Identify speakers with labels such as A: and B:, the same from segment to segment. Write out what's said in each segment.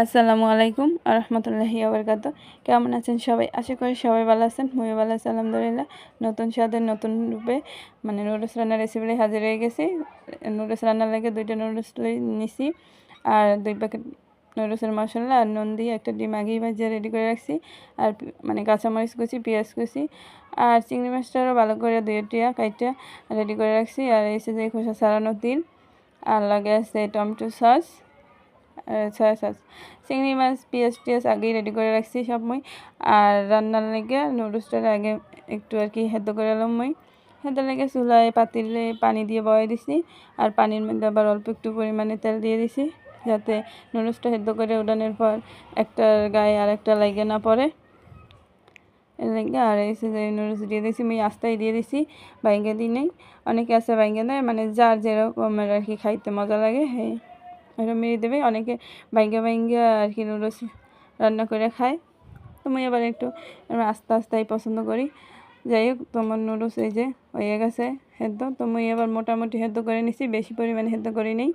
A: আসসালামু আলাইকুম আরহামতুল্লাহি আবরকাত কেমন আছেন সবাই? আশা করি সবাই ভালো আছেন। মুই ভালো আলহামদুলিল্লাহ। নতুন স্বাদের নতুন রূপে মানে নুডলস রান্নার রেসিপি হাজির হয়ে গেছি। নুডলস রান্নার লাগে দুইটা নুডলস নিছি। আর দুই প্যাকেট নুডলসের মশলা, আর নুন দিয়ে একটা ডিম আগেই ভাজিয়ে রেডি করে রাখছি। আর মানে কাঁচামরিচ কুচি, পেঁয়াজ কুচি, আর চিংড়ি মাছটারও ভালো করে দুইটিয়া কাইটা রেডি করে রাখছি। আর এসে যে খোসা সারানো তিল, আর লাগে আছে টমেটো সস। সয়া সস চিংড়ি মাছ, পেঁয়াজ, টিয়াজ আগেই রেডি করে রাখছি সব মই। আর রান্নার লেগে নুডলসটা আগে একটু আর কি হেদ্দ করে এলাম মই। হেদ্দ লেগে চুলায় পাতিলে পানি দিয়ে বয়ে দিছি। আর পানির মধ্যে আবার অল্প একটু পরিমাণে তেল দিয়ে দিছি, যাতে নুডলসটা হেদ্দ করে উঠানোর পর একটার গায়ে আর একটা লাগে না পড়ে। এর আর এসে যে নুডলস দিয়ে দিয়েছি আমি আস্তায় দিয়ে দিছি, বাইঙ্গা দিই নেই। অনেকে আছে বাইঙ্গা দেয় মানে যার যেরকমের আর কি খাইতে মজা লাগে হ্যাঁ এটা মেরে দেবে। অনেকে বাইঙ্গা বাইঙ্গা আর কি নুডলস রান্না করে খায়। তো আমি আবার একটু আস্তে আস্তেই পছন্দ করি। যাই হোক, তোমার নুডলস এই যে হয়ে গেছে হেদ্দ তো মুই আবার মোটামুটি হেদ্দ করে নিছি, বেশি পরিমাণে হেদ্দ করি নেই।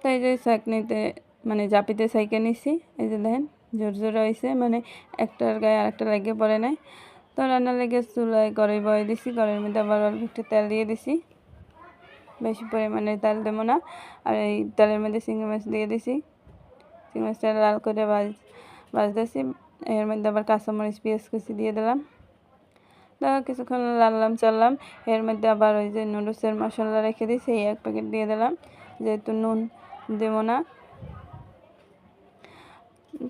A: তো এই যে চাকনিতে মানে জাপিতে সাইকে নিছি। এই যে দেখেন, জোর জোর হয়েছে মানে একটার গায়ে আরেকটা লাগিয়ে পড়ে নাই। তো রান্না লেগে চুলায় গড়ে বয়ে দিছি। গড়ের মধ্যে আবার অল্প একটু তেল দিয়ে দিছি। বেশি পরিমাণে তেল দেবো না। আর এই তেলের মধ্যে চিংড়ি মাছ দিয়ে দিছি। চিংড়ি মাছটা লাল করে ভাজ, ভাজতেছি। এর মধ্যে আবার কাঁচামরিচ, পেঁয়াজ কুচি দিয়ে দিলাম। কিছুক্ষণ লাললাম, চললাম। এর মধ্যে আবার ওই যে নুডলসের মশলা রেখে দিই সেই এক প্যাকেট দিয়ে দিলাম। যেহেতু নুন দেবো না।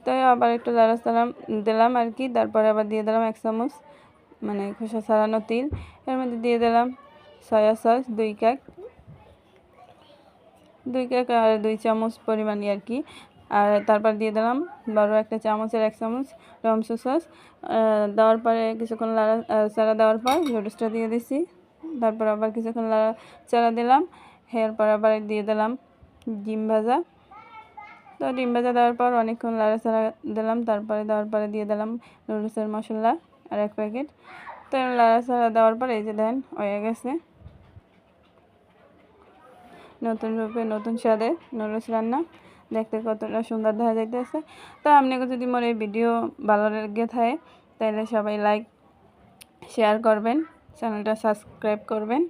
A: তো আবার একটু লাড়া সালাম দিলাম আর কি। তারপরে আবার দিয়ে দিলাম এক চামচ মানে খোসা ছাড়ানো তিল। এর মধ্যে দিয়ে দিলাম সয়া সস, দুই কেক। দুই কেক আর দুই চামচ পরিমাণই আর কি। আর তারপর দিয়ে দিলাম বড় একটা চামচের এক চামচ রমসু সস। দেওয়ার পরে কিছুক্ষণ লাড়া চারা দেওয়ার পর নুডলসটা দিয়ে দিছি। তারপর আবার কিছুক্ষণ লাড়া চারা দিলাম। এরপর আবার দিয়ে দিলাম ডিম ভাজা। তো ডিম ভাজা দেওয়ার পর অনেকক্ষণ লাড়া চারা দিলাম। তারপরে দেওয়ার পরে দিয়ে দিলাম নুডলসের মশলা আর এক প্যাকেট। তো লাড়াচাড়া দেওয়ার পর এই যে দেন, হয়ে গেছে। নতুন রূপে, নতুন স্বাদে নুডলস রান্না। দেখতে কতটা সুন্দর দেখা যাইতেছে। তো আপনাকে যদি মোর এই ভিডিও ভালো লেগে থাকে, তাহলে সবাই লাইক শেয়ার করবেন চ্যানেলটা সাবস্ক্রাইব করবেন।